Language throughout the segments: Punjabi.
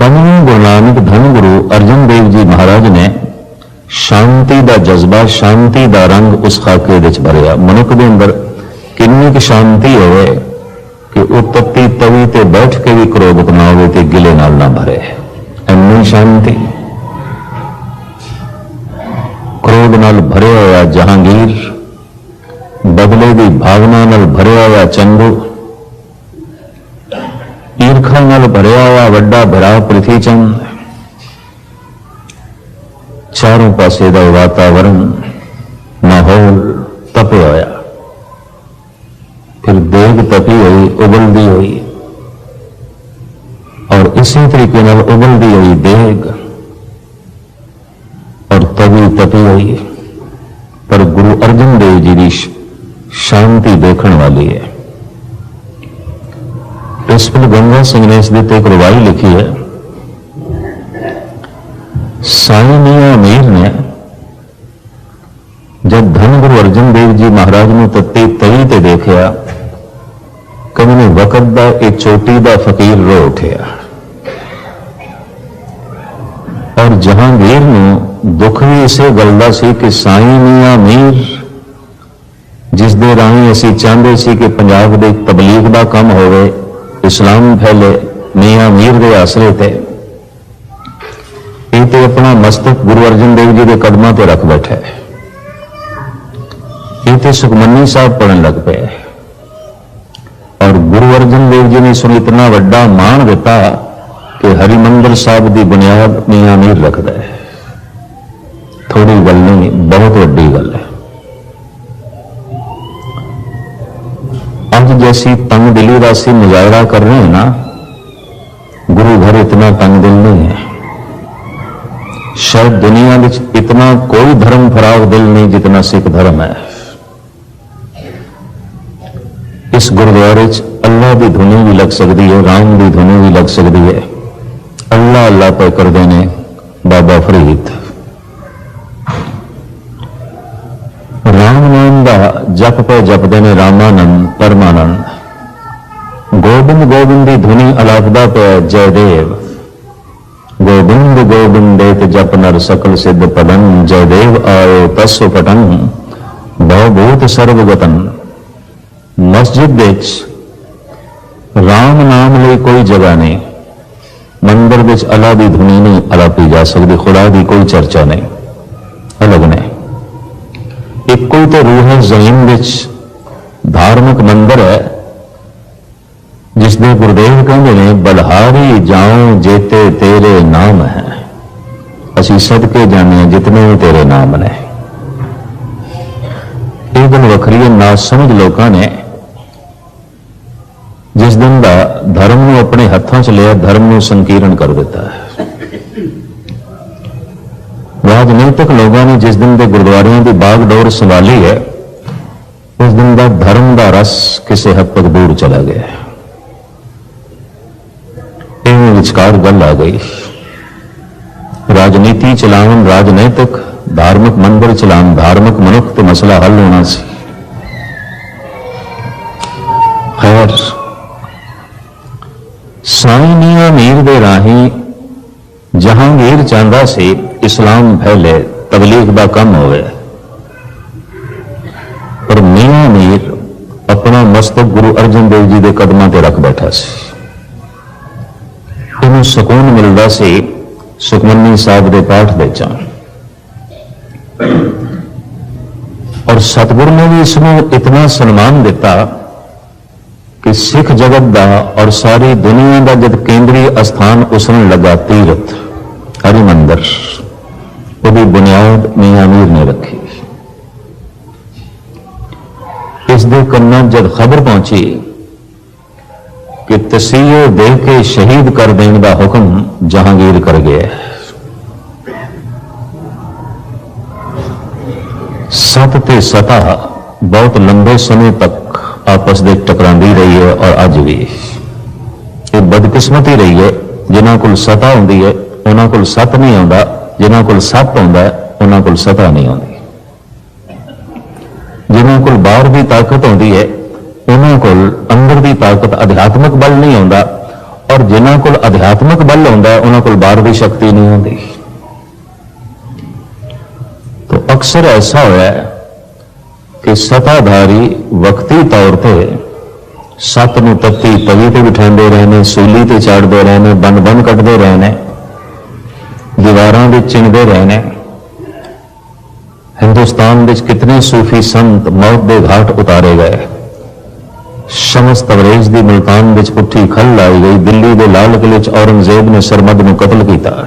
ਤਨੂ ਗੁਰੂ ਨਾਨਕ ਧੰਨ ਗੁਰੂ ਅਰਜਨ ਦੇਵ ਜੀ ਮਹਾਰਾਜ ਨੇ ਸ਼ਾਂਤੀ ਦਾ ਜਜ਼ਬਾ, ਸ਼ਾਂਤੀ ਦਾ ਰੰਗ ਉਸ ਖਾਕੇ ਵਿੱਚ ਭਰਿਆ। ਮਨੁੱਖ ਦੇ ਅੰਦਰ ਕਿੰਨੀ ਕੁ ਸ਼ਾਂਤੀ ਹੋਵੇ ਕਿ ਉਹ ਤੱਤੀ ਤਵੀ ਤੇ ਬੈਠ ਕੇ ਵੀ ਕ੍ਰੋਧਕ ਨਾ ਹੋਵੇ ਤੇ ਗਿਲੇ ਨਾਲ ਨਾ ਭਰੇ। ਇੰਨੀ ਸ਼ਾਂਤੀ। ਕ੍ਰੋਧ ਨਾਲ ਭਰਿਆ ਹੋਇਆ ਜਹਾਂਗੀਰ, ਬਦਲੇ ਦੀ ਭਾਵਨਾ ਨਾਲ ਭਰਿਆ ਹੋਇਆ ਚੰਦੂ ਈਰਖਾ ਨਾਲ ਭਰਿਆ ਹੋਇਆ ਵੱਡਾ ਭਰਾ ਪ੍ਰਿਥੀ ਚੰਦ ਚਾਰੋਂ ਪਾਸੇ ਦਾ ਵਾਤਾਵਰਣ ਮਾਹੌਲ ਤਪਿਆ ਹੋਇਆ। ਫਿਰ ਦੇਗ ਤਪੀ ਹੋਈ ਉਬਲਦੀ ਹੋਈ। ਔਰ ਇਸੇ ਤਰੀਕੇ ਨਾਲ ਉਬਲਦੀ ਹੋਈ ਦੇਗ। ਔਰ ਤਵੀ ਤਪੀ ਹੋਈ। ਪਰ ਗੁਰੂ ਅਰਜਨ ਦੇਵ ਜੀ ਦੀ ਸ਼ਾਂਤੀ ਦੇਖਣ ਵਾਲੀ ਹੈ। ਪ੍ਰਿੰਸੀਪਲ ਗੰਗਾ ਸਿੰਘ ਨੇ ਇਸ ਦੇ ਤੇ ਇੱਕ ਰਵਾਈ ਲਿਖੀ ਹੈ। ਸਾਈਂ ਮੀਆਂ ਮੀਰ ਨੇ ਜਦ ਧੰਨ ਗੁਰੂ ਅਰਜਨ ਦੇਵ ਜੀ ਮਹਾਰਾਜ ਨੂੰ ਤੱਤੀ ਤਈ ਤੇ ਦੇਖਿਆ ਕਵੀ ਨੇ ਵਕਤ ਦਾ ਇਹ ਚੋਟੀ ਦਾ ਫਕੀਰ ਰੋ ਉਠਿਆ। ਔਰ ਜਹਾਂਗੀਰ ਨੂੰ ਦੁੱਖ ਵੀ ਇਸੇ ਗੱਲ ਦਾ ਸੀ ਕਿ ਸਾਈਂ ਮੀਆਂ ਮੀਰ ਜਿਸ ਦੇ ਰਾਹੀਂ ਅਸੀਂ ਚਾਹੁੰਦੇ ਸੀ ਕਿ ਪੰਜਾਬ ਦੇ ਤਬਲੀਗ ਦਾ ਕੰਮ ਹੋਵੇ ਇਸਲਾਮ ਫੈਲੇ, ਮੀਆਂ ਮੀਰ ਦੇ ਆਸਰੇ ਤੇ। ਇਹ ਤੇ ਆਪਣਾ ਮਸਤਕ ਗੁਰੂ ਅਰਜਨ ਦੇਵ ਜੀ ਦੇ ਕਦਮਾਂ ਤੇ ਰੱਖ ਬੈਠਾ ਹੈ। ਇਹ ਤੇ ਸੁਖਮਨੀ ਸਾਹਿਬ ਪੜਨ ਲੱਗ ਪਏ ਔਰ ਗੁਰੂ ਅਰਜਨ ਦੇਵ ਜੀ ਨੇ ਇਸ ਨੂੰ ਇਤਨਾ ਵੱਡਾ ਮਾਣ ਦਿੱਤਾ ਕਿ ਹਰਿਮੰਦਰ ਸਾਹਿਬ ਦੀ ਬੁਨਿਆਦ ਮੀਆਂ ਮੀਰ ਰੱਖਦਾ ਹੈ। ਥੋੜੀ ਗੱਲ ਨਹੀਂ, ਬਹੁਤ ਵੱਡੀ ਗੱਲ ਹੈ। ਅੱਜ ਜੈਸੀ ਤੰਗ ਦਿਲੀ ਦਾ ਅਸੀਂ ਮੁਜ਼ਾਹਰਾ ਕਰ ਰਹੇ ਹਾਂ ਨਾ, ਗੁਰੂ ਘਰ ਇਤਨਾ ਤੰਗ ਦਿਲ ਨਹੀਂ ਹੈ। ਸ਼ਾਇਦ ਦੁਨੀਆ ਵਿੱਚ ਇਤਨਾ ਕੋਈ ਧਰਮ ਫਰਾਗ ਦਿਲ ਨਹੀਂ ਜਿਤਨਾ ਸਿੱਖ ਧਰਮ ਹੈ। ਇਸ ਗੁਰਦੁਆਰੇ 'ਚ ਅੱਲਾ ਦੀ ਧੁਨੀ ਵੀ ਲੱਗ ਸਕਦੀ ਹੈ, ਰਾਮ ਦੀ ਧੁਨੀ ਵੀ ਲੱਗ ਸਕਦੀ ਹੈ। ਅੱਲਾ ਅੱਲਾ ਪੈ ਕਰਦੇ ਨੇ ਬਾਬਾ ਫਰੀਦ। ਜਪ ਪੈ ਜਪਦੇ ਨੇ ਰਾਮਾਨੰਦ, ਪਰਮਾਨੰਦ। ਗੋਬਿੰਦ ਗੋਬਿੰਦ ਦੀ ਧੁਨੀ ਅਲਾਪਦਾ ਪਿਆ ਜੈਦੇਵ। ਗੋਬਿੰਦ ਗੋਬਿੰਦੇ ਤੇ ਜਪ ਨਰ ਸਕਲ ਸਿੱਧ ਪਦਨ ਜੈਦੇਵ ਆਇਓ ਤਸੁ ਪਟਨ ਬਹੁ ਭੂਤ ਸਰਵਗਤਨ ਮਸਜਿਦ ਵਿੱਚ ਰਾਮ ਨਾਮ ਲਈ ਕੋਈ ਜਗ੍ਹਾ ਨਹੀਂ। ਮੰਦਰ ਵਿੱਚ ਅਲਾ ਦੀ ਧੁਨੀ ਨਹੀਂ ਅਲਾਪੀ ਜਾ ਸਕਦੀ, ਖੁਦਾ ਦੀ ਕੋਈ ਚਰਚਾ ਨਹੀਂ ਅਲੱਗ ਨੇ ਇੱਕੋ ਹੀ ਤੇ ਰੂਹ ਜ਼ਮੀਨ ਵਿੱਚ ਧਾਰਮਿਕ ਮੰਦਰ ਹੈ ਜਿਸ ਦੇ ਗੁਰਦੇਵ ਕਹਿੰਦੇ ਨੇ, ਬਲਹਾਰੀ ਜਾਉ ਜੇਤੇ ਤੇਰੇ ਨਾਮ ਹੈ। ਅਸੀਂ ਸਦਕੇ ਜਾਣੇ ਹਾਂ ਜਿਤਨੇ ਵੀ ਤੇਰੇ ਨਾਮ ਨੇ। ਇਹ ਦਿਨ ਵੱਖਰੀ ਹੈ ਨਾ ਸਮਝ ਲੋਕਾਂ ਨੇ। ਜਿਸ ਦਿਨ ਦਾ ਧਰਮ ਨੂੰ ਆਪਣੇ ਹੱਥਾਂ 'ਚ ਲਿਆ, ਧਰਮ ਨੂੰ ਸੰਕੀਰਣ ਕਰ ਦਿੱਤਾ ਹੈ। ਰਾਜਨੀਤਿਕ ਲੋਕਾਂ ਨੇ ਜਿਸ ਦਿਨ ਦੇ ਗੁਰਦੁਆਰਿਆਂ ਦੀ ਬਾਗ ਬਾਗਡੋਰ ਸੰਭਾਲੀ ਹੈ, ਉਸ ਦਿਨ ਦਾ ਧਰਮ ਦਾ ਰਸ ਕਿਸੇ ਹੱਦ ਤੱਕ ਦੂਰ ਚਲਾ ਗਿਆ ਹੈ। ਇਹ ਵਿਚਕਾਰ ਗੱਲ ਆ ਗਈ। ਰਾਜਨੀਤੀ ਚਲਾਉਣ ਰਾਜਨੀਤਿਕ, ਧਾਰਮਿਕ ਮੰਦਰ ਚਲਾਉਣ ਧਾਰਮਿਕ ਮਨੁੱਖ ਤੇ ਮਸਲਾ ਹੱਲ ਹੋਣਾ ਸੀ। ਖੈਰ, ਸਾਈਨੀਆ ਮੀਆਂ ਮੀਰ ਦੇ ਰਾਹੀਂ ਜਹਾਂਗੀਰ ਚਾਹੁੰਦਾ ਸੀ ਇਸਲਾਮ ਫੈਲੇ ਤਬਲੀਗ ਦਾ ਕੰਮ ਹੋਵੇ। ਪਰ ਮੀਆਂ ਮੀਰ ਆਪਣਾ ਮਸਤਕ ਗੁਰੂ ਅਰਜਨ ਦੇਵ ਜੀ ਦੇ ਕਦਮਾਂ ਤੇ ਰੱਖ ਬੈਠਾ ਸੀ। ਉਹਨੂੰ ਸਕੂਨ ਮਿਲਦਾ ਸੀ ਸੁਖਮਨੀ ਸਾਹਿਬ ਦੇ ਪਾਠ ਦੇ ਚ ਔਰ ਸਤਿਗੁਰ ਨੇ ਵੀ ਇਸ ਨੂੰ ਇਤਨਾ ਸਨਮਾਨ ਦਿੱਤਾ ਕਿ ਸਿੱਖ ਜਗਤ ਦਾ ਔਰ ਸਾਰੀ ਦੁਨੀਆ ਦਾ ਜਦ ਕੇਂਦਰੀ ਅਸਥਾਨ ਉਸਨੂੰ ਲੱਗਾ ਤੀਰਥ। ਹਰਿਮੰਦਰ ਉਹਦੀ ਬੁਨਿਆਦ ਮੀਆਂ ਅਮੀਰ ਨੇ ਰੱਖੀ। ਇਸ ਦੇ ਕੰਨਾਂ ਜਦ ਖਬਰ ਪਹੁੰਚੀ ਕਿ ਤਸੀਹੇ ਦੇ ਕੇ ਸ਼ਹੀਦ ਕਰ ਦੇਣ ਦਾ ਹੁਕਮ ਜਹਾਂਗੀਰ ਕਰ ਗਿਆ ਸਤ ਤੇ ਸਤਾ ਬਹੁਤ ਲੰਬੇ ਸਮੇਂ ਤੱਕ ਆਪਸ ਦੇ ਟਕਰਾਂਦੀ ਰਹੀ ਹੈ ਔਰ ਅੱਜ ਵੀ। ਇਹ ਬਦਕਿਸਮਤੀ ਰਹੀ ਹੈ, ਜਿਨ੍ਹਾਂ ਕੋਲ ਸਤਾ ਹੁੰਦੀ ਹੈ ਉਹਨਾਂ ਕੋਲ ਸੱਤ ਨਹੀਂ ਆਉਂਦਾ, ਜਿਨ੍ਹਾਂ ਕੋਲ ਸੱਤ ਆਉਂਦਾ, ਉਹਨਾਂ ਕੋਲ ਸਤਾ ਨਹੀਂ ਆਉਂਦੀ ਜਿਨ੍ਹਾਂ ਕੋਲ ਬਾਹਰ ਦੀ ਤਾਕਤ ਆਉਂਦੀ ਹੈ, ਉਹਨਾਂ ਕੋਲ ਅੰਦਰ ਦੀ ਤਾਕਤ ਅਧਿਆਤਮਿਕ ਬਲ ਨਹੀਂ ਆਉਂਦਾ, ਔਰ ਜਿਨ੍ਹਾਂ ਕੋਲ ਅਧਿਆਤਮਿਕ ਬਲ ਆਉਂਦਾ, ਉਹਨਾਂ ਕੋਲ ਬਾਹਰ ਦੀ ਸ਼ਕਤੀ ਨਹੀਂ ਆਉਂਦੀ। ਤੋ ਅਕਸਰ ਐਸਾ ਹੋਇਆ ਕਿ ਸਤਾਧਾਰੀ ਵਕਤੀ ਤੌਰ ਤੇ ਸੱਤ ਨੂੰ ਤੱਤੀ ਪਲੀ ਤੇ ਬਿਠਾਉਂਦੇ ਰਹੇ ਨੇ, ਸੂਲੀ ਤੇ ਚਾੜਦੇ ਰਹੇ ਨੇ ਬੰਨ ਬੰਨ ਕੱਟਦੇ ਰਹੇ ਨੇ। ਦੀਵਾਰਾਂ ਵਿੱਚ ਚਿਣਦੇ ਰਹੇ ਨੇ। ਹਿੰਦੁਸਤਾਨ ਵਿੱਚ ਕਿਤਨੇ ਸੂਫੀ ਸੰਤ ਮੌਤ ਦੇ ਘਾਟ ਉਤਾਰੇ ਗਏ। ਸ਼ਮਸ ਤਬਰੇਜ਼ ਦੀ ਮੁਲਤਾਨ ਵਿੱਚ ਪੁੱਠੀ ਖੱਲ ਲਾਈ ਗਈ। ਦਿੱਲੀ ਦੇ ਲਾਲ ਕਿਲੇ 'ਚ ਔਰੰਗਜ਼ੇਬ ਨੇ ਸਰਮਦ ਨੂੰ ਕਤਲ ਕੀਤਾ।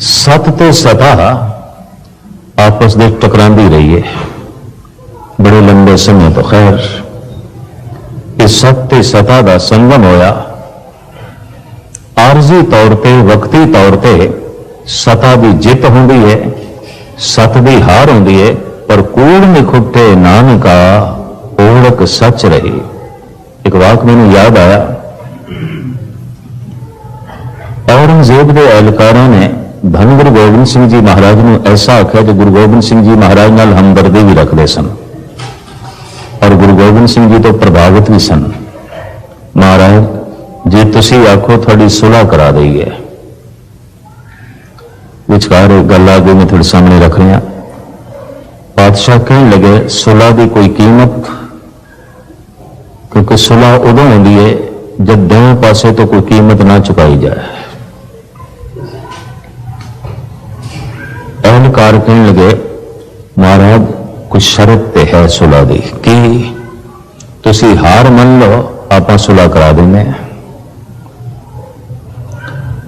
ਸਤ ਤੇ ਸਤਾ ਆਪਸ ਵਿੱਚ ਟਕਰਾਂਦੀ ਰਹੀ ਹੈ ਬੜੇ ਲੰਬੇ ਸਮੇਂ ਤੋਂ ਖੈਰ। ਇਹ ਸਤ ਤੇ ਸਤਾ ਦਾ ਸੰਗਮ ਹੋਇਆ। ਆਰਜ਼ੀ ਤੌਰ ਤੇ, ਵਕਤੀ ਤੌਰ ਤੇ ਸਤਾ ਦੀ ਜਿੱਤ ਹੁੰਦੀ ਹੈ ਸਤ ਦੀ ਹਾਰ ਹੁੰਦੀ ਹੈ ਪਰ ਕੂੜ ਨਿਖੁੱਟੇ ਨਾਨਕਾ ਓੜਕ ਸੱਚ ਰਹੀ। ਇੱਕ ਵਾਕ ਮੈਨੂੰ ਯਾਦ ਆਇਆ। ਔਰੰਗਜ਼ੇਬ ਦੇ ਅਹਿਲਕਾਰਾਂ ਨੇ ਧੰਨ ਗੁਰੂ ਗੋਬਿੰਦ ਸਿੰਘ ਜੀ ਮਹਾਰਾਜ ਨੂੰ ਐਸਾ ਆਖਿਆ ਕਿ ਗੁਰੂ ਗੋਬਿੰਦ ਸਿੰਘ ਜੀ ਮਹਾਰਾਜ ਨਾਲ ਹਮਦਰਦੀ ਵੀ ਰੱਖਦੇ ਸਨ। ਔਰ ਗੁਰੂ ਗੋਬਿੰਦ ਸਿੰਘ ਜੀ ਤੋਂ ਪ੍ਰਭਾਵਿਤ ਵੀ ਸਨ। ਮਹਾਰਾਜ ਜੇ ਤੁਸੀਂ ਆਖੋ ਤੁਹਾਡੀ ਸੁਲ੍ਹਾ ਕਰਾ ਦਈ ਹੈ। ਵਿਚਕਾਰ ਇੱਕ ਗੱਲ ਆ ਗਈ ਮੈਂ ਤੁਹਾਡੇ ਸਾਹਮਣੇ ਰੱਖ ਰਿਹਾ। ਪਾਤਸ਼ਾਹ ਕਹਿਣ ਲੱਗੇ, ਸੁਲ੍ਹਾ ਦੀ ਕੋਈ ਕੀਮਤ? ਕਿਉਂਕਿ ਸੁਲ੍ਹਾ ਉਦੋਂ ਹੁੰਦੀ ਹੈ ਜਦ ਦੋਵੇਂ ਪਾਸੇ ਤੋਂ ਕੋਈ ਕੀਮਤ ਨਾ ਚੁਕਾਈ ਜਾਏ। ਅਹਲਕਾਰ ਕਹਿਣ ਲੱਗੇ, ਮਹਾਰਾਜ ਕੁਝ ਸ਼ਰਤ ਤੇ ਹੈ ਸੁਲਾ ਦੀ। ਕੀ? ਤੁਸੀਂ ਹਾਰ ਮੰਨ ਲਓ, ਆਪਾਂ ਸੁਲਾ ਕਰਾ ਦਿੰਦੇ ਹਾਂ।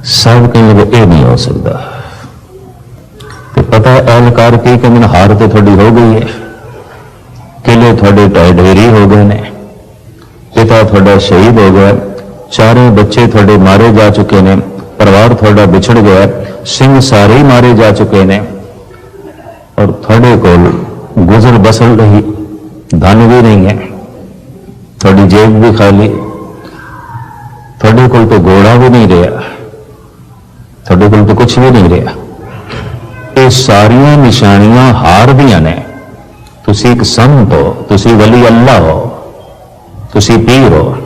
ਸਭ ਕਹਿੰਦੇ ਲੱਗੇ ਇਹ ਨਹੀਂ ਹੋ ਸਕਦਾ। ਤੇ ਪਤਾ ਹੈ ਅਹਲਕਾਰ ਕੀ ਕਹਿੰਦੇ ਨੇ? ਹਾਰ ਤੇ ਤੁਹਾਡੀ ਹੋ ਗਈ ਹੈ। ਕਿਲੇ ਤੁਹਾਡੇ ਢਹਿ ਢੇਰੀ ਹੋ ਗਏ ਨੇ। ਪਿਤਾ ਤੁਹਾਡਾ ਸ਼ਹੀਦ ਹੋ ਗਿਆ। ਚਾਰੇ ਬੱਚੇ ਤੁਹਾਡੇ ਮਾਰੇ ਜਾ ਚੁੱਕੇ ਨੇ। ਪਰਿਵਾਰ ਤੁਹਾਡਾ ਵਿਛੜ ਗਿਆ। ਸਿੰਘ ਸਾਰੇ ਹੀ ਮਾਰੇ ਜਾ ਚੁੱਕੇ ਨੇ। ਔਰ ਤੁਹਾਡੇ ਕੋਲ ਗੁਜ਼ਰ ਬਸਰ ਰਹੀ ਧਨ ਵੀ ਨਹੀਂ ਹੈ। ਤੁਹਾਡੀ ਜੇਬ ਵੀ ਖਾਲੀ। ਤੁਹਾਡੇ ਕੋਲ ਤਾਂ ਘੋੜਾ ਵੀ ਨਹੀਂ ਰਿਹਾ। ਕੁਝ ਵੀ ਨਹੀਂ ਰਿਹਾ। ਇਹ ਸਾਰੀਆਂ ਨਿਸ਼ਾਨੀਆਂ ਹਾਰ ਦੀਆਂ ਨੇ। ਤੁਸੀਂ ਇੱਕ ਸੰਤ ਹੋ, ਤੁਸੀਂ ਵਲੀ ਅੱਲਾ ਹੋ, ਤੁਸੀਂ ਪੀਰ ਹੋ।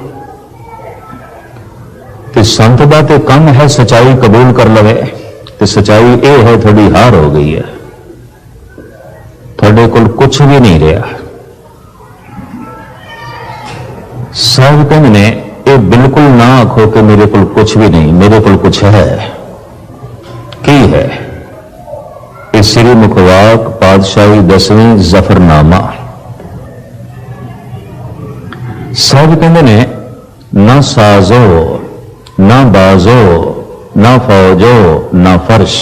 ਤੇ ਸੰਤ ਦਾ ਤੇ ਕੰਮ ਹੈ ਸਚਾਈ ਕਬੂਲ ਕਰ ਲਵੇ, ਤੇ ਸਚਾਈ ਇਹ ਹੈ ਤੁਹਾਡੀ ਹਾਰ ਹੋ ਗਈ ਹੈ। ਤੁਹਾਡੇ ਕੋਲ ਕੁਝ ਵੀ ਨਹੀਂ ਰਿਹਾ। ਸਭ ਕਹਿੰਦੇ ਨੇ ਇਹ ਬਿਲਕੁਲ ਨਾ ਆਖੋ ਕਿ ਮੇਰੇ ਕੋਲ ਕੁਝ ਵੀ ਨਹੀਂ, ਮੇਰੇ ਕੋਲ ਕੁਝ ਹੈ। ਸ੍ਰੀ ਮੁਖਵਾਕ ਪਾਤਸ਼ਾਹੀ ਦਸਵੀਂ ਜ਼ਫਰਨਾਮਾ। ਸਭ ਕਹਿੰਦੇ ਨੇ, ਨਾ ਸਾਜ਼ੋ, ਨਾ ਬਾਜ਼ੋ, ਨਾ ਫੌਜੋ, ਨਾ ਫਰਸ਼।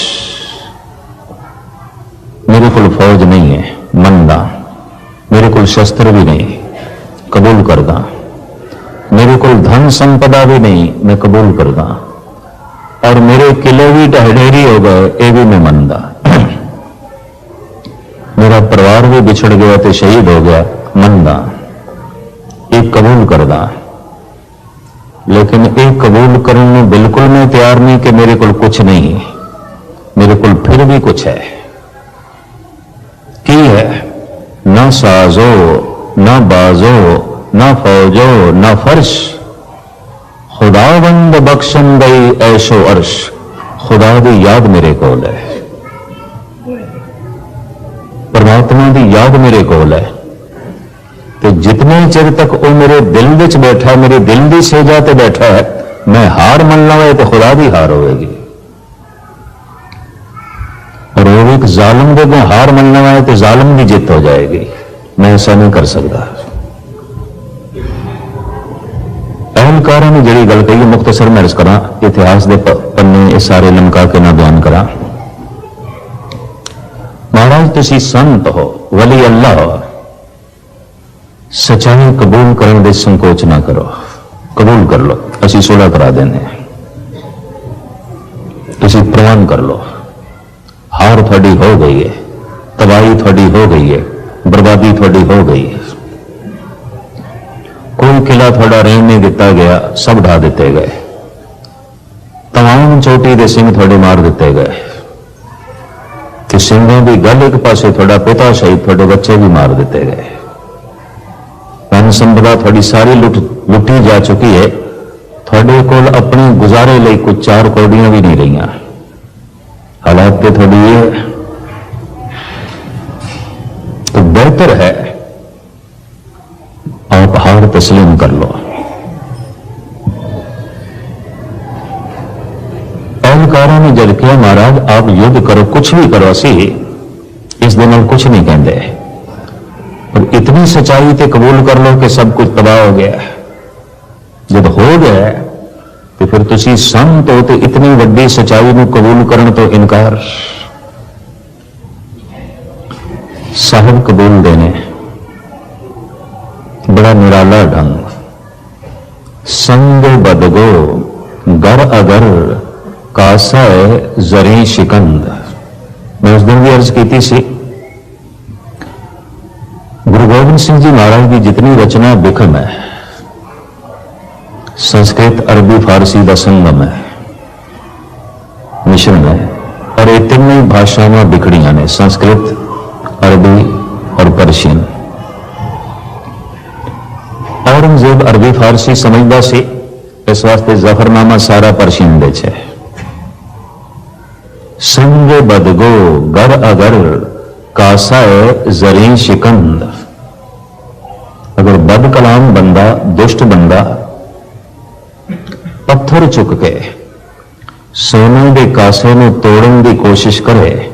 ਮੇਰੇ ਕੋਲ ਫੌਜ ਨਹੀਂ ਹੈ, ਮੰਨਦਾ। ਮੇਰੇ ਕੋਲ ਸ਼ਸਤਰ ਵੀ ਨਹੀਂ, ਕਬੂਲ ਕਰਦਾ। ਮੇਰੇ ਕੋਲ ਧਨ ਸੰਪਦਾ ਵੀ ਨਹੀਂ, ਮੈਂ ਕਬੂਲ ਕਰਦਾ। ਔਰ ਮੇਰੇ ਕਿਲੇ ਵੀ ਢਹਿ ਹੋ ਗਏ, ਇਹ ਵੀ ਮੈਂ ਮੰਨਦਾ। ਮੇਰਾ ਪਰਿਵਾਰ ਵੀ ਵਿਛੜ ਗਿਆ ਤੇ ਸ਼ਹੀਦ ਹੋ ਗਿਆ, ਮੰਨਦਾ। ਇਹ ਕਬੂਲ ਕਰਦਾ। ਲੇਕਿਨ ਇਹ ਕਬੂਲ ਕਰਨ ਨੂੰ ਬਿਲਕੁਲ ਮੈਂ ਤਿਆਰ ਨਹੀਂ ਕਿ ਮੇਰੇ ਕੋਲ ਕੁਝ ਨਹੀਂ ਮੇਰੇ ਕੋਲ ਫਿਰ ਵੀ ਕੁਝ ਹੈ। ਕੀ ਹੈ? ਨਾ ਸਾਜ਼ੋ, ਨਾ ਬਾਜ਼ੋ, ਨਾ ਫੌਜੋ, ਨਾ ਫਰਸ਼। ਖੁਦਾਵੰਦ ਬਖਸ਼ਣ ਗਈ ਐਸ਼ੋ ਅਰਸ਼। ਖੁਦਾ ਦੀ ਯਾਦ ਮੇਰੇ ਕੋਲ ਹੈ। ਪਰਮਾਤਮਾ ਦੀ ਯਾਦ ਮੇਰੇ ਕੋਲ ਹੈ। ਤੇ ਜਿੰਨੇ ਚਿਰ ਤੱਕ ਉਹ ਮੇਰੇ ਦਿਲ ਵਿੱਚ ਬੈਠਾ, ਮੇਰੇ ਦਿਲ ਦੀ ਸੇਜਾ ਤੇ ਬੈਠਾ ਹੈ, ਮੈਂ ਹਾਰ ਮੰਨ ਲਵਾਂ ਤੇ ਖੁਦਾ ਦੀ ਹਾਰ ਹੋਵੇਗੀ। ਔਰ ਉਹ ਇੱਕ ਜ਼ਾਲਮ ਦੇ ਅੱਗੇ ਹਾਰ ਮੰਨ ਲਵਾਂ ਤੇ ਜ਼ਾਲਮ ਦੀ ਜਿੱਤ ਹੋ ਜਾਏਗੀ। ਮੈਂ ਐਸਾ ਨਹੀਂ ਕਰ ਸਕਦਾ। ਅਹੰਕਾਰਾਂ ਨੇ ਜਿਹੜੀ ਗੱਲ ਕਹੀ ਮੁਖਤਸਰ ਮੈਂ ਅਰਜ਼ ਕਰਾਂ, ਇਤਿਹਾਸ ਦੇ ਪੰਨੇ ਇਹ ਸਾਰੇ ਲਮਕਾ ਕੇ ਨਾ ਬਿਆਨ ਕਰਾਂ। ਮਹਾਰਾਜ ਤੁਸੀਂ ਸੰਤ ਹੋ ਵਲੀ ਅੱਲਾ ਹੋ ਸਚਾਈ ਕਬੂਲ ਕਰਨ ਦੇ ਸੰਕੋਚ ਨਾ ਕਰੋ ਕਬੂਲ ਕਰ ਲਓ ਅਸੀਂ ਸੁਲਾ ਕਰਾ ਦਿੰਦੇ ਹਾਂ ਤੁਸੀਂ ਪ੍ਰਵਾਨ ਕਰ ਲਓ ਹਾਰ ਤੁਹਾਡੀ ਹੋ ਗਈ ਹੈ ਤਬਾਹੀ ਤੁਹਾਡੀ ਹੋ ਗਈ ਹੈ ਬਰਬਾਦੀ ਤੁਹਾਡੀ ਹੋ ਗਈ ਹੈ ਕੋਈ ਕਿਲਾ ਤੁਹਾਡਾ ਰਹਿਣ ਨਹੀਂ ਦਿੱਤਾ ਗਿਆ ਸਭ ਢਾ ਦਿੱਤੇ ਗਏ ਤਮਾਮ ਚੋਟੀ ਦੇ ਸਿੰਘ ਤੁਹਾਡੇ ਮਾਰ ਦਿੱਤੇ ਗਏ ਕਿ ਸਿੰਘਾਂ ਦੀ ਗੱਲ ਇੱਕ ਪਾਸੇ ਤੁਹਾਡਾ ਪਿਤਾ ਸ਼ਹੀਦ ਤੁਹਾਡੇ ਬੱਚੇ ਵੀ ਮਾਰ ਦਿੱਤੇ ਗਏ ਧਨ ਸੰਪਦਾ ਤੁਹਾਡੀ ਸਾਰੀ ਲੁੱਟ ਲੁੱਟੀ ਜਾ ਚੁੱਕੀ ਹੈ ਤੁਹਾਡੇ ਕੋਲ ਆਪਣੇ ਗੁਜ਼ਾਰੇ ਲਈ ਕੁਝ ਚਾਰ ਕੌਡੀਆਂ ਵੀ ਨਹੀਂ ਰਹੀਆਂ ਹਾਲਾਤ ਤੇ ਤੁਹਾਡੀ ਇਹ ਹੈ तो बेहतर है आप हार तस्लीम कर लो ਨੇ ਮਹਾਰਾਜ, ਆਪ ਯੁੱਧ ਕਰੋ ਕੁਝ ਵੀ ਕਰੋ ਅਸੀਂ ਇਸ ਦੇ ਨਾਲ ਕੁਝ ਨਹੀਂ ਕਹਿੰਦੇ। ਪਰ ਇਤਨੀ ਸਚਾਈ ਤੇ ਕਬੂਲ ਕਰ ਲਓ ਕਿ ਸਭ ਕੁਝ ਤਬਾਹ ਹੋ ਗਿਆ। ਜਦ ਹੋ ਗਿਆ, ਤੇ ਫਿਰ ਤੁਸੀਂ ਸੰਤ ਹੋ ਤੇ ਇਤਨੀ ਵੱਡੀ ਸਚਾਈ ਨੂੰ ਕਬੂਲ ਕਰਨ ਤੋਂ ਇਨਕਾਰ। ਸਾਹਿਬ ਕਬੂਲ ਦੇਣੇ। ਬੜਾ ਨਿਰਾਲਾ ਢੰਗ। ਸੰਗ ਬਦਗੋ ਗਰ ਅਗਰ कासा है जरी शिकंद। मैं उस दिन भी अर्ज़ की थी गुरु गोविंद सिंह जी महाराज की जितनी रचना बिखम है, संस्कृत, अरबी, फारसी का संगम है, मिश्रण है, और ये तीनों भाषावान बिखड़िया ने, संस्कृत, अरबी और परशियन। औरंगज़ेब अरबी फारसी समझदा सी, इस वास्ते जफरनामा सारा परशियन दे है ਹੈ ਸੰਗ ਬਦਗੋ ਗਰ ਅਗਰ ਕਾਸਾ ਜ਼ਰੀ ਸ਼ਿਕੰਦ। ਅਗਰ ਬਦ ਕਲਾਮ ਬੰਦਾ, ਦੁਸ਼ਟ ਬੰਦਾ, ਪੱਥਰ ਚੁੱਕ ਕੇ ਸੋਨੇ ਦੇ ਕਾਸੇ ਨੂੰ ਤੋੜਨ ਦੀ ਕੋਸ਼ਿਸ਼ ਕਰੇ,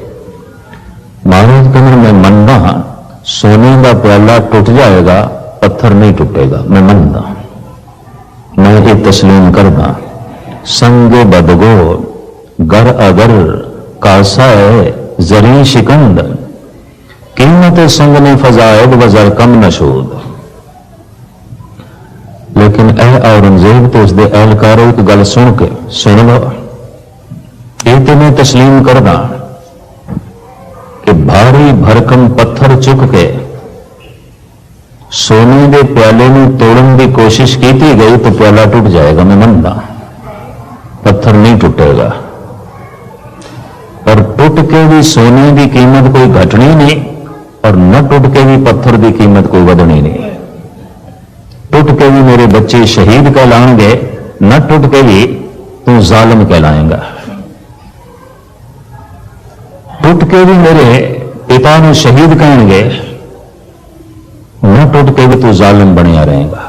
ਮਹਾਰਾਜ ਕਹਿੰਦੇ, ਮੈਂ ਮੰਨਦਾ ਹਾਂ, ਸੋਨੇ ਦਾ ਪਿਆਲਾ ਟੁੱਟ ਜਾਏਗਾ, ਪੱਥਰ ਨਹੀਂ ਟੁੱਟੇਗਾ, ਮੈਂ ਮੰਨਦਾ ਮੈਂ ਇਹ ਤਸਲੀਮ ਕਰਦਾ ਸੰਗ ਬਦਗੋ ਗਰ ਅਗਰ ਕਾਸਾ ਜ਼ਰੀ ਸ਼ਿਕੰਦ। ਕੀਮਤ ਸੰਗ ਨੇ ਫਜ਼ਾਇਦ ਵਜ਼ਰ ਕਮ ਨਸ਼ੂਦ ਲੇਕਿਨ ਇਹ ਔਰੰਗਜ਼ੇਬ ਤੇ ਉਸਦੇ ਅਹਲਕਾਰੋ ਇੱਕ ਗੱਲ ਸੁਣ ਕੇ ਸੁਣ ਲਓ। ਇਹ ਤੇ ਮੈਂ ਤਸਲੀਮ ਕਰਦਾ ਕਿ ਭਾਰੀ ਭਰਕਮ ਪੱਥਰ ਚੁੱਕ ਕੇ ਸੋਨੇ ਦੇ ਪਿਆਲੇ ਨੂੰ ਤੋੜਨ ਦੀ ਕੋਸ਼ਿਸ਼ ਕੀਤੀ ਗਈ ਤਾਂ ਪਿਆਲਾ ਟੁੱਟ ਜਾਏਗਾ, ਮੈਂ ਮੰਨਦਾ। ਪੱਥਰ ਨਹੀਂ ਟੁੱਟੇਗਾ। ਪਰ ਟੁੱਟ ਕੇ ਵੀ ਸੋਨੇ ਦੀ ਕੀਮਤ ਕੋਈ ਘਟਣੀ ਨਹੀਂ ਔਰ न ਟੁੱਟ ਕੇ ਵੀ ਪੱਥਰ ਦੀ ਕੀਮਤ ਕੋਈ ਵਧਣੀ ਨਹੀਂ ਟੁੱਟ ਕੇ ਵੀ ਮੇਰੇ ਬੱਚੇ ਸ਼ਹੀਦ ਕਹਿਲਾਣਗੇ न ਟੁੱਟ ਕੇ ਵੀ ਤੂੰ ਜ਼ਾਲਮ ਕਹਿਲਾਏਗਾ ਟੁੱਟ ਕੇ ਵੀ ਮੇਰੇ ਪਿਤਾ ਨੂੰ ਸ਼ਹੀਦ ਕਹਿਣਗੇ ਨਾ ਟੁੱਟ ਕੇ ਵੀ ਤੂੰ ਜ਼ਾਲਮ ਬਣਿਆ ਰਹੇਗਾ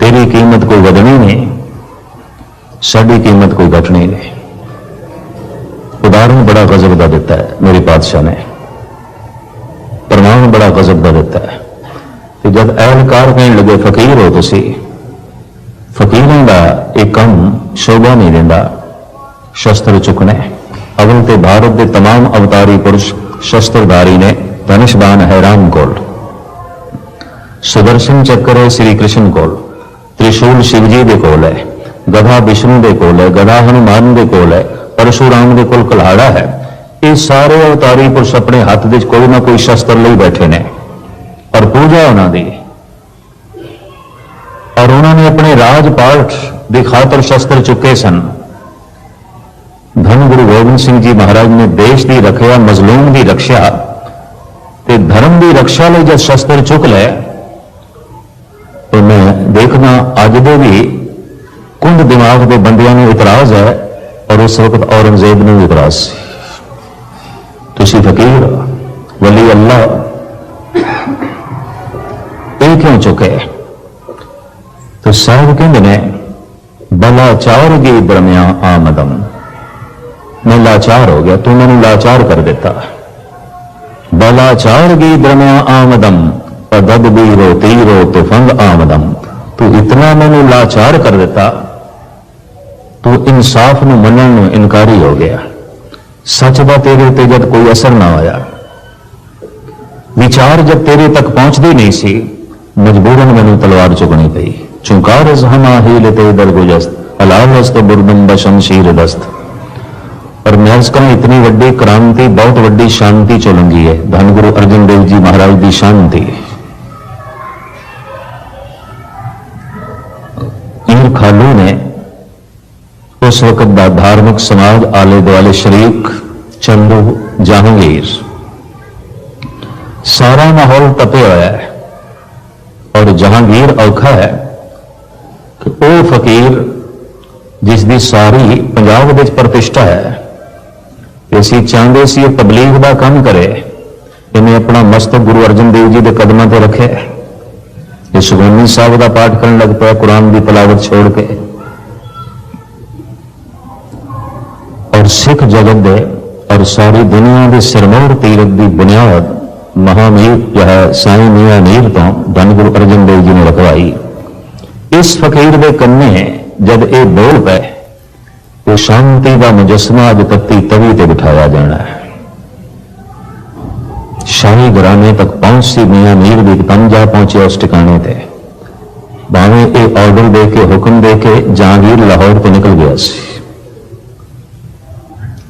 ਤੇਰੀ ਕੀਮਤ ਕੋਈ ਵਧਣੀ ਨਹੀਂ ਸਾਡੀ ਕੀਮਤ ਕੋਈ ਘਟਣੀ ਨਹੀਂ ਉਦਾਹਰਣ ਬੜਾ ਗਜ਼ਬ ਦਾ ਦਿੱਤਾ ਹੈ ਮੇਰੇ ਪਾਤਸ਼ਾਹ ਨੇ ਪ੍ਰਮਾਣ ਬੜਾ ਗਜ਼ਬ ਦਾ ਦਿੱਤਾ ਹੈ ਕਿ ਜਦ ਅਹਲਕਾਰ ਕਹਿਣ ਲੱਗੇ ਫਕੀਰ ਹੋ ਤੁਸੀਂ ਫਕੀਰਾਂ ਦਾ ਇਹ ਕੰਮ ਸ਼ੋਭਾ ਨਹੀਂ ਦਿੰਦਾ ਸ਼ਸਤਰ ਚੁੱਕਣੇ ਅਵਲ ਤੇ ਭਾਰਤ ਦੇ तमाम ਅਵਤਾਰੀ ਪੁਰਸ਼ ਸ਼ਸਤਰਧਾਰੀ ਨੇ ਧਨਸ਼ਬਾਨ ਹੈ ਰਾਮ ਕੋਲ ਸੁਦਰਸ਼ਨ ਚੱਕਰ ਹੈ ਸ੍ਰੀ ਕ੍ਰਿਸ਼ਨ ਕੋਲ ਤ੍ਰਿਸ਼ੂਲ ਸ਼ਿਵ ਜੀ ਦੇ ਕੋਲ ਹੈ ਗਧਾ ਵਿਸ਼ਨੂੰ ਦੇ ਕੋਲ ਹੈ ਗਧਾ ਹਨੂਮਾਨ ਦੇ ਕੋਲ ਹੈ ਪਰਸ਼ੂਰਾਮ ਦੇ ਕੋਲ ਕਲਹਾੜਾ ਹੈ। ਇਹ ਸਾਰੇ ਅਵਤਾਰੀ ਪੁਰਸ਼ ਆਪਣੇ ਹੱਥ ਵਿੱਚ ਕੋਈ ਨਾ ਕੋਈ ਸ਼ਸਤਰ ਲਈ ਬੈਠੇ ਨੇ। ਔਰ ਪੂਜਾ ਉਹਨਾਂ ਦੀ। ਔਰ ਉਹਨਾਂ ਨੇ ਆਪਣੇ ਰਾਜ ਪਾਠ ਦੇ ਖਾਤਰ ਸ਼ਸਤਰ ਚੁੱਕੇ ਸਨ। ਧੰਨ ਗੁਰੂ ਗੋਬਿੰਦ ਸਿੰਘ ਜੀ ਮਹਾਰਾਜ ਨੇ ਦੇਸ਼ ਦੀ ਰੱਖਿਆ, ਮਜ਼ਲੂਮ ਦੀ ਰੱਖਿਆ ਤੇ ਧਰਮ ਦੀ ਰੱਖਿਆ ਲਈ ਜਦ ਸ਼ਸਤਰ ਚੁੱਕ ਲਏ, ਤੇ ਮੈਂ ਦੇਖਦਾ ਅੱਜ ਦੇ ਵੀ ਕੁੰਦ ਦਿਮਾਗ ਦੇ ਬੰਦਿਆਂ ਨੂੰ ਇਤਰਾਜ਼ ਹੈ ਔਰ ਉਸ ਵਕਤ ਔਰੰਗਜ਼ੇਬ ਨੂੰ ਵੀ ਇਤਰਾਜ਼ ਸੀ। ਤੁਸੀਂ ਫਕੀਰ ਹੋ, ਵਲੀ ਅੱਲਾ। ਇਹ ਕਿਉਂ ਚੁੱਕੇ? ਤਾਂ ਸਾਹਿਬ ਕਹਿੰਦੇ ਨੇ ਬਲਾ ਚਾਰ ਗੀ ਦਰਮਿਆ ਆਮਦਮ। ਮੈਂ ਲਾਚਾਰ ਹੋ ਗਿਆ ਤੂੰ ਮੈਨੂੰ ਲਾਚਾਰ ਕਰ ਦਿੱਤਾ। ਬਲਾਚਾਰ ਗੀ ਦਰਮਿਆ ਆਮਦਮ ਪਦਬ ਵੀ ਰੋ ਤੀਰੋ ਤੁਫੰਗ ਆਮਦਮ। ਤੂੰ ਇਤਨਾ ਮੈਨੂੰ ਲਾਚਾਰ ਕਰ ਦਿੱਤਾ ਤੂੰ ਇਨਸਾਫ ਨੂੰ ਮੰਨਣ ਨੂੰ ਇਨਕਾਰੀ ਹੋ ਗਿਆ। ਸੱਚ ਦਾ ਤੇਰੇ ਉੱਤੇ ਜਦ ਕੋਈ ਅਸਰ ਨਾ ਆਇਆ। ਵਿਚਾਰ ਜਦ ਤੇਰੇ ਤੱਕ ਪਹੁੰਚਦੇ ਨਹੀਂ ਸੀ, ਮਜਬੂਰਨ ਮੈਨੂੰ ਤਲਵਾਰ ਚੁਕਣੀ ਪਈ। ਚੁੰਕਾਰ ਜ਼ਹਮਾ ਹੀਲ ਤੇ ਦਰਗੁਜਸਤ ਅਲਾਵਸਤ ਬੁਰਦਮ ਬਸ਼ਮਸ਼ੀਰ ਦਸਤ। ਪਰ ਮੈਂ ਇਸ ਕਰਾਂ ਇਤਨੀ ਵੱਡੀ ਕ੍ਰਾਂਤੀ, ਬਹੁਤ ਵੱਡੀ ਸ਼ਾਂਤੀ ਚੋਂ ਲੰਗੀ ਹੈ। ਧੰਨ ਗੁਰੂ ਅਰਜਨ ਦੇਵ ਜੀ ਮਹਾਰਾਜ ਦੀ ਸ਼ਾਂਤੀ ਉਸ ਵਕਤ ਦਾ ਧਾਰਮਿਕ ਸਮਾਜ ਆਲੇ ਦੁਆਲੇ ਸ਼ਰੀਕ, ਚੰਦੂ, ਜਹਾਂਗੀਰ। ਸਾਰਾ ਮਾਹੌਲ ਤਪਿਆ ਹੋਇਆ ਹੈ ਔਰ ਜਹਾਂਗੀਰ ਔਖਾ ਹੈ ਕਿ ਉਹ ਫਕੀਰ ਜਿਸ ਦੀ ਸਾਰੀ ਪੰਜਾਬ ਵਿੱਚ ਪ੍ਰਤਿਸ਼ਠਾ ਹੈ ਅਸੀਂ ਚਾਹੁੰਦੇ ਸੀ ਇਹ ਤਬਲੀਗ ਦਾ ਕੰਮ ਕਰੇ, ਇਹਨੇ ਆਪਣਾ ਮਸਤਕ ਗੁਰੂ ਅਰਜਨ ਦੇਵ ਜੀ ਦੇ ਕਦਮਾਂ ਤੇ ਰੱਖਿਆ ਇਹ ਸੁਖਮਨੀ ਸਾਹਿਬ ਦਾ ਪਾਠ ਕਰਨ ਲੱਗ ਪਿਆ ਕੁਰਾਨ ਦੀ ਤਲਾਵਤ ਛੋੜ ਕੇ। ਔਰ ਸਿੱਖ ਜਗਤ ਦੇ ਔਰ ਸਾਰੀ ਦੁਨੀਆ ਦੇ ਸਿਰਮੌਰ ਤੀਰਥ ਦੀ ਬੁਨਿਆਦ ਮਹਾਮੀਰ ਜਿਹੜਾ ਸਾਈਂ ਮੀਆਂ ਮੀਰ ਤੋਂ ਧੰਨ ਗੁਰੂ ਅਰਜਨ ਦੇਵ ਜੀ ਨੇ ਰਖਵਾਈ। ਇਸ ਫਕੀਰ ਦੇ ਕੰਨੇ ਜਦ ਇਹ ਬੋਲ ਪਏ, ਉਹ ਸ਼ਾਂਤੀ ਦਾ ਮੁਜਸਮਾ ਅੱਜ ਤੱਤੀ ਤਵੀ ਤੇ ਬਿਠਾਇਆ ਜਾਣਾ ਹੈ। ਸ਼ਾਹੀ ਘਰਾਣੇ ਤੱਕ ਪਹੁੰਚ ਸੀ ਮੀਆਂ ਮੀਰ ਦੀ ਤੰਜਾ ਪਹੁੰਚਿਆ ਉਸ ਟਿਕਾਣੇ ਤੇ। ਭਾਵੇਂ ਇਹ ਆਰਡਰ ਦੇ ਕੇ, ਹੁਕਮ ਦੇ ਕੇ ਜਹਾਂਗੀਰ ਲਾਹੌਰ ਤੋਂ ਨਿਕਲ ਗਿਆ ਸੀ।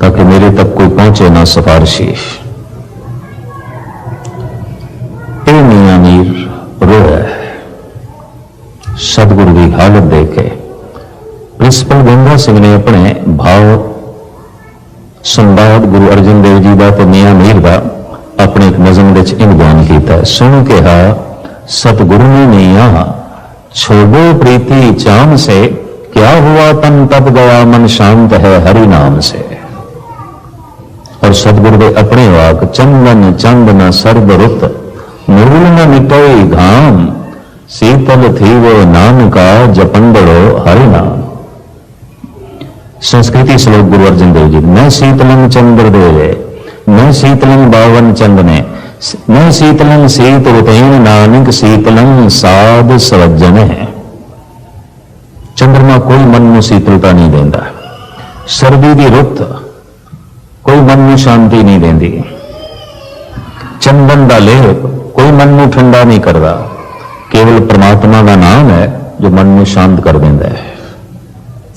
ताकि मेरे तक कोई पहुंचे ना सिफारिशी ਇਹ ਮੀਆਂ ਮੀਰ ਰੋਇਆ ਸਤਿਗੁਰੂ ਦੀ ਹਾਲਤ ਦੇਖ ਕੇ ਪ੍ਰਿੰਸੀਪਲ ਗੰਗਾ ਸਿੰਘ ਨੇ ਆਪਣੇ ਭਾਵ ਸੰਵਾਦ ਗੁਰੂ ਅਰਜਨ ਦੇਵ ਜੀ ਦਾ ਤੇ ਮੀਆਂ ਮੀਰ ਦਾ ਆਪਣੇ ਇੱਕ ਨਜ਼ਮ ਵਿੱਚ ਇਹ ਬਿਆਨ ਕੀਤਾ ਹੈ। ਸੁਣ ਕਿਹਾ सतगुरु ने मियाँ छोड़ो प्रीति चाम से क्या हुआ तन तब गया मन शांत है हरि नाम से ਸਤਿਗੁਰ ਦੇ ਆਪਣੇ ਵਾਕ, ਚੰਦਨ ਚੰਦਨ ਸਰਬ ਰੁੱਤ ਨਿਰਗੁਣ ਨ ਮਿਟਾਈ ਘਾਮ ਸੀਤਲ ਥੀਵੋ ਨਾਨਕਾ ਜਪੰਡੜੋ ਹਰਿ ਨਾਮ। ਸੰਸਕ੍ਰਿਤੀ ਸ਼ਲੋਕ ਗੁਰੂ ਅਰਜਨ ਦੇਵ ਜੀ, ਮੈਂ ਸੀਤਲੰ ਚੰਦਰ ਦੇਵੇ ਮੈਂ ਸੀਤਲੰ ਬਾਵਨ ਚੰਦਨੇ, ਮੈਂ ਸੀਤਲੰ ਸੀਤ ਰਤੇਨ ਨਾਨਕ, ਸੀਤਲੰ ਸਾਧ ਸਵਜਨ ਹੈ ਚੰਦਰਮਾ ਕੋਈ ਮਨ ਨੂੰ ਸੀਤਲਤਾ ਨਹੀਂ ਦਿੰਦਾ। ਸਰਦੀ ਦੀ ਰੁੱਤ ਕੋਈ ਮਨ ਨੂੰ ਸ਼ਾਂਤੀ ਨਹੀਂ ਦਿੰਦੀ। ਚੰਦਨ ਦਾ ਲੇਹ ਕੋਈ ਮਨ ਨੂੰ ਠੰਡਾ ਨਹੀਂ ਕਰਦਾ। ਕੇਵਲ ਪ੍ਰਮਾਤਮਾ ਦਾ ਨਾਮ ਹੈ, ਜੋ ਮਨ ਨੂੰ ਸ਼ਾਂਤ ਕਰ ਦਿੰਦਾ ਹੈ।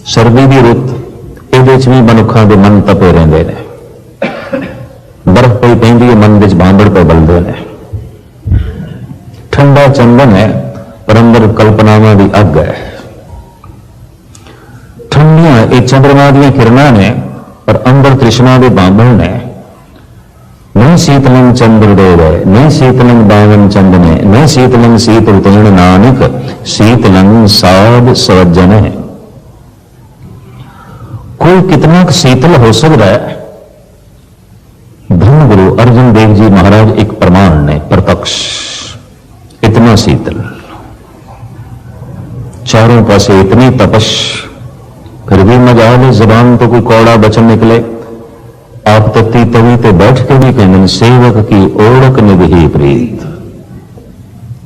ਸਰਦੀ ਦੀ ਰੁੱਤ, ਇਹਦੇ ਵਿੱਚ ਵੀ ਮਨੁੱਖਾਂ ਦੇ ਮਨ ਤਪੇ ਰਹਿੰਦੇ ਨੇ। ਬਰਫ਼ ਪਈ ਪੈਂਦੀ ਹੈ, ਮਨ ਵਿੱਚ ਬਾਂਬੜ ਪੇ ਬਲਦੇ ਨੇ। ਠੰਡਾ ਚੰਦਨ ਹੈ, ਪਰ ਅੰਦਰ ਕਲਪਨਾਵਾਂ ਦੀ ਅੱਗ ਹੈ। ਠੰਡੀਆਂ ਇਹ ਚੰਦਰਮਾ ਦੀਆਂ ਕਿਰਨਾਂ ਨੇ ਪਰ ਅੰਦਰ ਤ੍ਰਿਸ਼ਨਾ ਦੇ ਬਾਂਭਣ ਨੇ। ਨਹੀਂ ਸੀਤਲੰ ਚੰਦਰ ਦੇਵੇ ਨਹੀਂ ਸੀਤਲੰ ਬਾਵਨ ਚੰਦਨੇ ਨਹੀਂ ਸੀਤਲੰ ਸੀਤ ਉਤੇਣ ਨਾਨਕ ਸੀਤਲੰ ਸਾਧ ਸਰਜਨ ਹੈ। ਕੋਈ ਕਿਤਨਾ ਕੁ ਸੀਤਲ ਹੋ ਸਕਦਾ ਹੈ? ਧੰਨ ਗੁਰੂ ਅਰਜਨ ਦੇਵ ਜੀ ਮਹਾਰਾਜ ਇੱਕ ਪ੍ਰਮਾਣ ਨੇ, ਪ੍ਰਤਕਸ਼। ਇਤਨਾ ਸੀਤਲ। ਚਾਰੋਂ ਪਾਸੇ ਇਤਨੀ ਤਪਸ਼। फिर भी मजाल जबान तो कोई कौड़ा बचन निकले। आप तत्ती तवी ते बैठ के भी कहने सेवक की ओढ़क निभही प्रीत।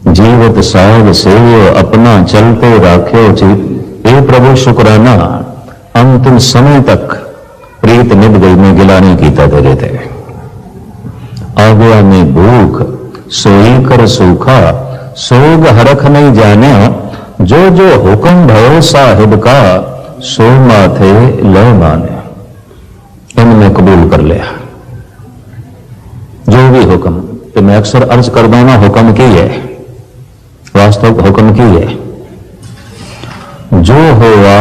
जीवत साग सेवो, अपना चलते राख्यो चित हे प्रभु, शुक्राना, अंतिम समय तक प्रीत निभ गई मैं गिला नहीं कीता तेरे ते आ गया मैं भूख, सोई कर सूखा, सोग हरख नहीं जाने जो जो हुक्म भयो साहिब का सो माथे ले माने इनमें कबूल कर लिया। जो भी हुक्म तो मैं अक्सर अर्ज़ कर ना हुक्म की है वास्तव हुक्म की है। जो हुआ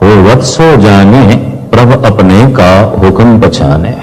हो वत्सो जाने, प्रभ अपने का हुक्म पछाने।